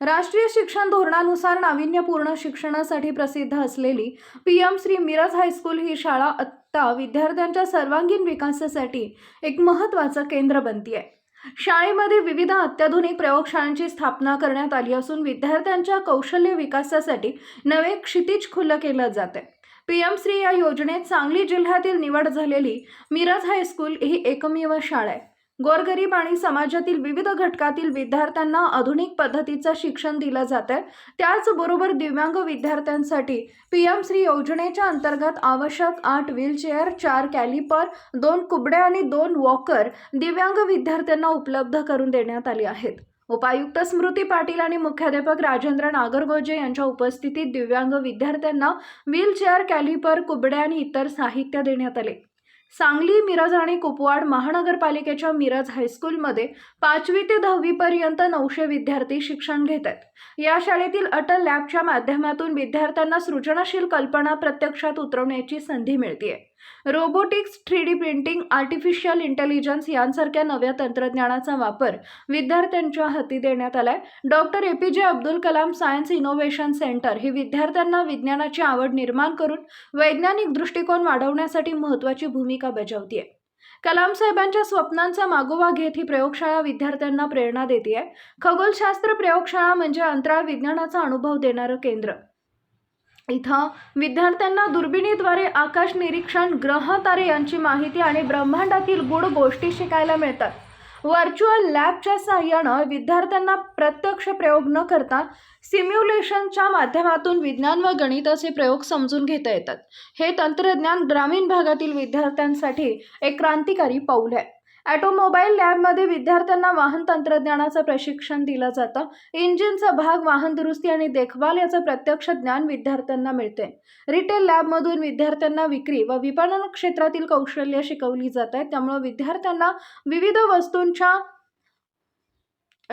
राष्ट्रीय शिक्षण धोरणानुसार नाविन्यपूर्ण शिक्षणासाठी प्रसिद्ध असलेली P M Shri Miraj high school ही शाळा आत्ता विद्यार्थ्यांच्या सर्वांगीण विकासासाठी एक महत्त्वाचं केंद्र बनती आहे. शाळेमध्ये विविध अत्याधुनिक प्रयोगशाळांची स्थापना करण्यात आली असून विद्यार्थ्यांच्या कौशल्य विकासासाठी नवे क्षितिज खुलं केलं जाते पी एम श्री या योजनेत सांगली जिल्ह्यातील निवड झालेली मिरज हायस्कूल ही एकमेव शाळा आहे. गोरगरीब आणि समाजातील विविध घटकातील विद्यार्थ्यांना आधुनिक पद्धतीचं शिक्षण दिलं जात आहे त्याचबरोबर दिव्यांग विद्यार्थ्यांसाठी पी एम श्री योजनेच्या अंतर्गत आवश्यक आठ व्हीलचेअर चार कॅलिपर दोन कुबड्या आणि दोन वॉकर दिव्यांग विद्यार्थ्यांना उपलब्ध करून देण्यात आले आहेत. उपायुक्त स्मृती पाटील आणि मुख्याध्यापक राजेंद्र नागरगोजे यांच्या उपस्थितीत दिव्यांग विद्यार्थ्यांना व्हीलचेअर कॅलिपर कुबड्या आणि इतर साहित्य देण्यात आले. सांगली मिरज आणि कुपवाड महानगरपालिकेच्या मिरज हायस्कूलमध्ये पाचवी ते दहावीपर्यंत नऊशे विद्यार्थी शिक्षण घेत आहेत. या शाळेतील अटल लॅबच्या माध्यमातून विद्यार्थ्यांना सृजनशील कल्पना प्रत्यक्षात उतरवण्याची संधी मिळते robotics three D printing artificial intelligence यांसारख्या नव्या तंत्रज्ञानाचा वापर विद्यार्थ्यांच्या हाती देण्यात आलाय. Doctor A P J Abdul Kalam science innovation centre हे विद्यार्थ्यांना विज्ञानाची आवड निर्माण करून वैज्ञानिक दृष्टिकोन वाढवण्यासाठी महत्त्वाची भूमिका बजावतीये. कलाम साहेबांच्या स्वप्नांचा मागोवा घेत ही प्रयोगशाळा विद्यार्थ्यांना प्रेरणा देते खगोलशास्त्र प्रयोगशाळा म्हणजे अंतराळ विज्ञानाचा अनुभव देणारं केंद्र. इथं विद्यार्थ्यांना दुर्बिणीद्वारे आकाश निरीक्षण ग्रह तारे यांची माहिती आणि ब्रह्मांडातील गूढ गोष्टी शिकायला मिळतात. व्हर्च्युअल लॅबच्या साहाय्यानं विद्यार्थ्यांना प्रत्यक्ष प्रयोग न करता सिम्युलेशनच्या माध्यमातून विज्ञान व गणिताचे प्रयोग समजून घेता येतात. हे तंत्रज्ञान ग्रामीण भागातील विद्यार्थ्यांसाठी एक क्रांतिकारी पाऊल आहे. ऑटोमोबाईल लॅबमध्ये विद्यार्थ्यांना वाहन तंत्रज्ञानाचं प्रशिक्षण दिलं जातं. इंजिनचा भाग वाहन दुरुस्ती आणि देखभाल याचं प्रत्यक्ष ज्ञान विद्यार्थ्यांना मिळते. रिटेल लॅबमधून विद्यार्थ्यांना विक्री व विपणन क्षेत्रातील कौशल्य शिकवली जात आहेत त्यामुळे विद्यार्थ्यांना विविध वस्तूंच्या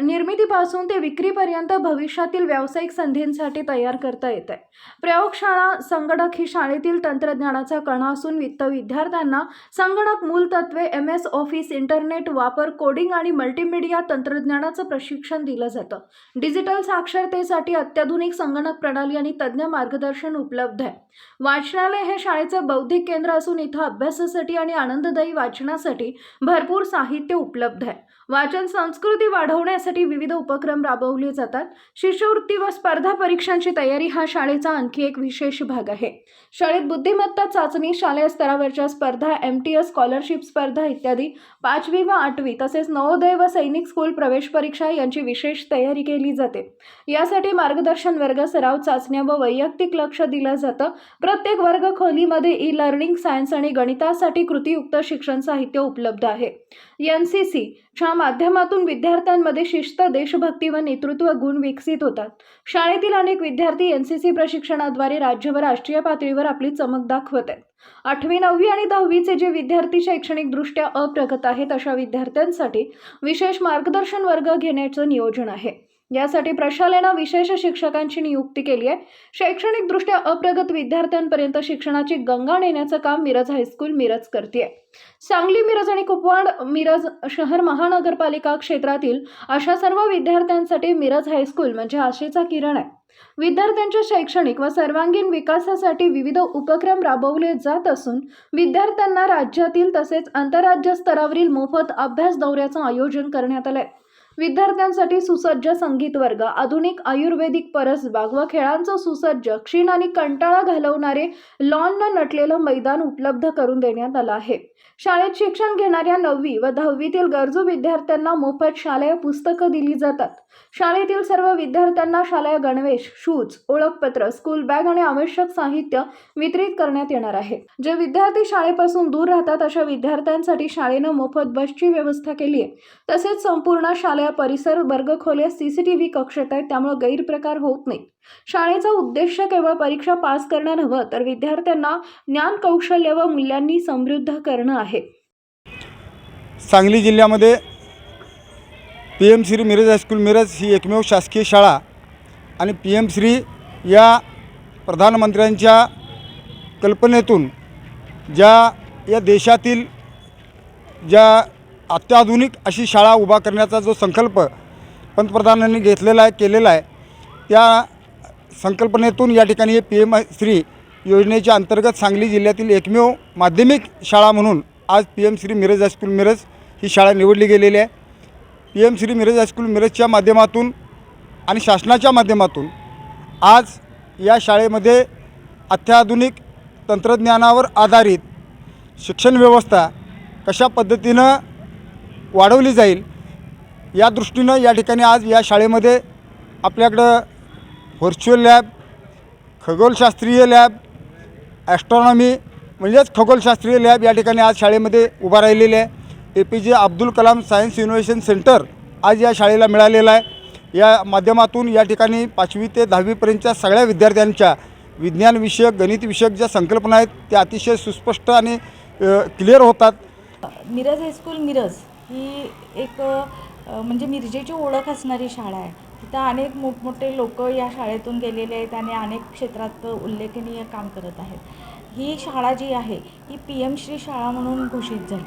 निर्मितीपासून ते विक्रीपर्यंत भविष्यातील व्यावसायिक संधींसाठी तयार करता येते प्रयोगशाळा संगणक ही शाळेतील तंत्रज्ञानाचा कणा असून वित्त विद्यार्थ्यांना संगणक मूलतत्वे एम एस ऑफिस इंटरनेट वापर कोडिंग आणि मल्टीमीडिया तंत्रज्ञानाचं प्रशिक्षण दिलं जातं. डिजिटल साक्षरतेसाठी अत्याधुनिक संगणक प्रणाली आणि तज्ज्ञ मार्गदर्शन उपलब्ध आहे. वाचनालय हे शाळेचं बौद्धिक केंद्र असून इथं अभ्यासासाठी आणि आनंददायी वाचनासाठी भरपूर साहित्य उपलब्ध आहे. वाचन संस्कृती वाढवण्यास वाढवण्यासाठी विविध उपक्रम राबवले जातात. शिष्यवृत्ती व स्पर्धा परीक्षांची तयारी हा शाळेचा आणखी एक विशेष भाग आहे. शाळेत बुद्धिमत्ता चाचणी शालेय स्तरावरच्या स्पर्धा एम टी एस स्कॉलरशिप स्पर्धा इत्यादी पाचवी व आठवी तसेच नवोदय व सैनिक स्कूल प्रवेश परीक्षा यांची विशेष तयारी केली जाते. यासाठी मार्गदर्शन वर्ग सराव चाचण्या व वैयक्तिक लक्ष दिलं जातं. प्रत्येक वर्ग खोलीमध्ये ई लर्निंग सायन्स आणि गणितासाठी कृतीयुक्त शिक्षण साहित्य उपलब्ध आहे. एन सी सी सीच्या माध्यमातून विद्यार्थ्यांमध्ये शिस्त देशभक्ती व नेतृत्व गुण विकसित होतात. शाळेतील अनेक विद्यार्थी एन सी सी प्रशिक्षणाद्वारे राज्य व राष्ट्रीय पातळीवर आपली चमक दाखवत आहेत. आठवी नववी आणि दहावीचे जे विद्यार्थी शैक्षणिकदृष्ट्या अप्रगत आहेत अशा विद्यार्थ्यांसाठी विशेष मार्गदर्शन वर्ग घेण्याचं नियोजन आहे. यासाठी प्रशालेनं विशेष शिक्षकांची नियुक्ती केली आहे. शैक्षणिकदृष्ट्या अप्रगत विद्यार्थ्यांपर्यंत शिक्षणाची गंगा नेण्याचं काम मिरज हायस्कूल मिरज करते सांगली मिरज आणि कुपवाड मिरज शहर महानगरपालिका क्षेत्रातील अशा सर्व विद्यार्थ्यांसाठी मिरज हायस्कूल म्हणजे आशेचा किरण आहे. विद्यार्थ्यांच्या शैक्षणिक व सर्वांगीण विकासासाठी विविध उपक्रम राबवले जात असून विद्यार्थ्यांना राज्यातील तसेच आंतरराज्य स्तरावरील मोफत अभ्यास दौऱ्याचं आयोजन करण्यात आलं आहे विद्यार्थ्यांसाठी सुसज्ज संगीत वर्ग आधुनिक आयुर्वेदिक परसबाग व खेळांचं सुसज्ज क्षीण आणि कंटाळा घालवणारे लॉननं नटलेलं मैदान उपलब्ध करून देण्यात आलं आहे. शाळेत शिक्षण घेणाऱ्या नववी व दहावीतील गरजू विद्यार्थ्यांना मोफत शालेय पुस्तकं दिली जातात. शाळेतील सर्व विद्यार्थ्यांना शालेय गणवेश शूज ओळखपत्र स्कूल बॅग आणि आवश्यक साहित्य वितरित करण्यात येणार आहे. जे विद्यार्थी शाळेपासून दूर राहतात अशा विद्यार्थ्यांसाठी शाळेनं मोफत बसची व्यवस्था केली आहे. तसेच संपूर्ण शालेय परिसर वर्गखोल्या सीसीटीव्ही कक्षेत आहेत त्यामुळे गैरप्रकार होत नाही शाळेचा उद्देश केवळ परीक्षा पास करणं नव्हं तर विद्यार्थ्यांना ज्ञान कौशल्य व मूल्यांनी समृद्ध करणं आहे. सांगली जिल्ह्यामध्ये P M Shri Miraj high school Miraj ही एकमेव शासकीय शाळा आणि पी एम श्री या प्रधानमंत्र्यांच्या कल्पनेतून ज्या या देशातील ज्या अत्याधुनिक अशी शाळा उभा करण्याचा जो संकल्प पंतप्रधानांनी घेतलेला आहे केलेला आहे त्या संकल्पनेतून या ठिकाणी हे पी एम श्री योजनेच्या अंतर्गत सांगली जिल्ह्यातील एकमेव माध्यमिक शाळा म्हणून आज P M Shri Miraj high school Miraj ही शाळा निवडली गेलेली आहे. P M Shri Miraj high school मिरजच्या माध्यमातून आणि शासनाच्या माध्यमातून आज या शाळेमध्ये अत्याधुनिक तंत्रज्ञानावर आधारित शिक्षण व्यवस्था कशा पद्धतीनं वाढवली जाईल. या दृष्टीनं या ठिकाणी आज या शाळेमध्ये आपल्याकडं व्हर्च्युअल लॅब खगोलशास्त्रीय लॅब ॲस्ट्रॉनॉमी म्हणजेच खगोलशास्त्रीय लॅब या ठिकाणी आज शाळेमध्ये उभा राहिलेले आहे. A P J Abdul Kalam science innovation centre आज या शाळेला मिळालेलं आहे. या माध्यमातून या ठिकाणी पाचवी ते दहावीपर्यंतच्या सगळ्या विद्यार्थ्यांच्या विज्ञानविषयक गणितविषयक ज्या संकल्पना आहेत त्या अतिशय सुस्पष्ट आणि क्लिअर होतात. मिरज हायस्कूल मिरज. ही एक म्हणजे मिरजेची ओळख असणारी शाळा आहे. तिथं अनेक मोठमोठे लोक या शाळेतून गेलेले आहेत आणि अनेक क्षेत्रात उल्लेखनीय काम करत आहेत. ही शाळा जी आहे ही पी एम श्री शाळा म्हणून घोषित झाली.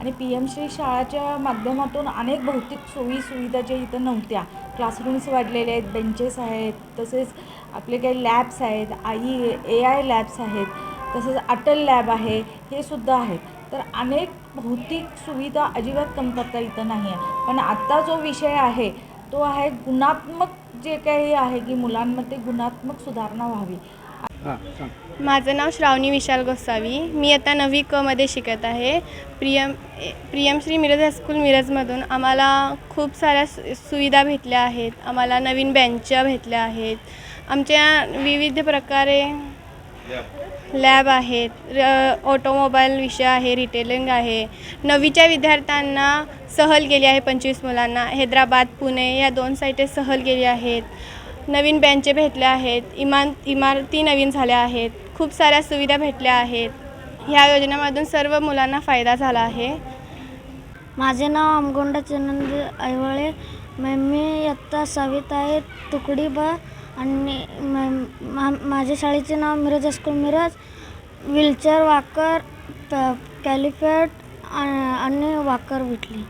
आणि पी एम श्री शाळाच्या माध्यमातून अनेक भौतिक सोयी सुविधा ज्या इथं नव्हत्या क्लासरूम्स वाढलेले आहेत बेंचेस आहेत तसेच आपले काही लॅब्स आहेत आई ए आय लॅब्स आहेत तसेच अटल लॅब आहे हे सुद्धा आहेत. तर अनेक भौतिक सुविधा अजिबात कमतरता इथं नाही आहे. पण आत्ता जो विषय आहे तो आहे गुणात्मक जे काही आहे की मुलांमध्ये गुणात्मक सुधारणा व्हावी. माझं नाव श्रावणी विशाल गोसावी मी आता नववी क मध्ये शिकत आहे. प्रियम प्रियम श्री मिरज हायस्कूल मिरजमधून आम्हाला खूप साऱ्या सु सुविधा भेटल्या आहेत. आम्हाला नवीन बेंच भेटल्या आहेत. आमच्या विविध प्रकारे लॅब आहेत र ऑटोमोबाईल विषय आहे रिटेलिंग आहे. नवीच्या विद्यार्थ्यांना सहल गेली आहे पंचवीस मुलांना. हैदराबाद पुणे या दोन साईटे सहल गेली आहेत. नवीन बँचे भेटल्या आहेत. इमान इमारती नवीन झाल्या आहेत. खूप साऱ्या सुविधा भेटल्या आहेत. ह्या योजनेमधून सर्व मुलांना फायदा झाला आहे. माझे नाव अमगोंडा चनंद ऐवळे. म- मी इयत्ता सवित आहे. तुकडी ब आणि मा- माझ्या शाळेचे नाव Miraj high school Miraj wheelchair walker प कॅलिफेट आणि वाकर विटली